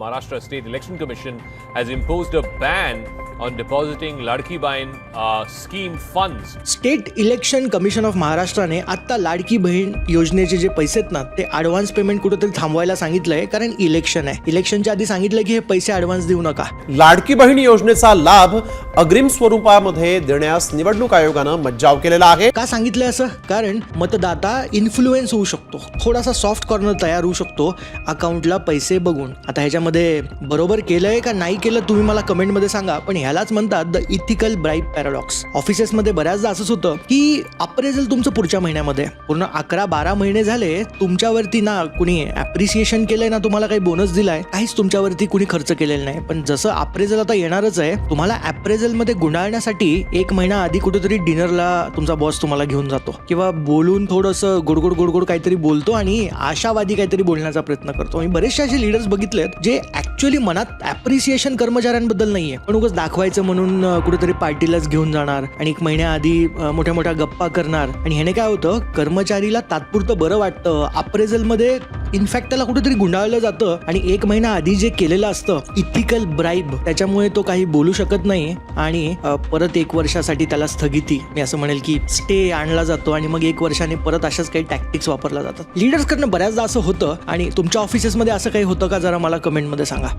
Maharashtra State Election Commission has imposed a ban on depositing Ladki Bain uh, scheme funds. State election commission of महाराष्ट्राने आत्ता लाडकी बहीण योजनेचे जे पैसे आहेत ना ते ॲडव्हान्स पेमेंट कुठेतरी थांबवायला सांगितलंय कारण इलेक्शन आहे. इलेक्शनच्या आधी सांगितलं की हे पैसे ॲडव्हान्स देऊ नका. लाडकी बहीण योजनेचा लाभ अग्रिम स्वरूपामध्ये देण्यास निवडणूक आयोगानं मज्जाव केलेला आहे. का सांगितलंय असं? कारण मतदाता इन्फ्लुएन्स होऊ शकतो. थोडासा सॉफ्ट कॉर्नर तयार होऊ शकतो अकाउंटला पैसे बघून. आता ह्याच्यामध्ये बरोबर केलंय का नाही केलं तुम्ही मला कमेंटमध्ये सांगा पण ह्यालाच म्हणतात द इथिकल ब्राईट पॅराडॉक्स ऑफिसेसमध्ये बऱ्याचदा असंच होतं की अप्रेझल तुमचं पुढच्या महिन्यामध्ये पूर्ण अकरा बारा महिने झाले तुमच्यावरती ना कुणी ऍप्रिसिएशन केलंय ना तुम्हाला काही बोनस दिलाय काहीच तुमच्यावरती कुणी खर्च केलेला नाही. पण जसं अप्रेझल आता येणारच आहे तुम्हाला अप्रेझलमध्ये गुंडाळण्यासाठी एक महिना आधी कुठेतरी डिनरला तुमचा बॉस तुम्हाला घेऊन जातो. किंवा बोलून थोडंसं गोडगोड गोडगोड काहीतरी बोलतो आणि आशावादी काहीतरी बोलण्याचा प्रयत्न करतो. मी बरेचसे असे लिडर्स बघितलेत जे ऍक्च्युअली मनात ॲप्रिसिएशन कर्मचाऱ्यांबद्दल नाहीये. पण उगाच दाखवायचं म्हणून कुठेतरी पार्टीलाच घेऊन जाणार आणि एक महिन्याआधी मोठ्या मोठ्या गप्पा करणार. आणि ह्याने काय होतं कर्मचारीला तात्पुरतं बरं वाटतं. अप्रेझलमध्ये इनफॅक्ट त्याला कुठेतरी गुंडाळलं जातं आणि एक महिना आधी जे केलेलं असतं इथिकल ब्राईब त्याच्यामुळे तो काही बोलू शकत नाही आणि परत एक वर्षासाठी त्याला स्थगिती. मी असं म्हणेल की स्टे आणला जातो आणि मग एक वर्षाने परत अशाच काही टॅक्टिक्स वापरल्या जातात. लिडर्स कडनं बऱ्याचदा असं होतं आणि तुमच्या ऑफिसेसमध्ये असं काही होतं का? जरा मला कमेंटमध्ये सांगा.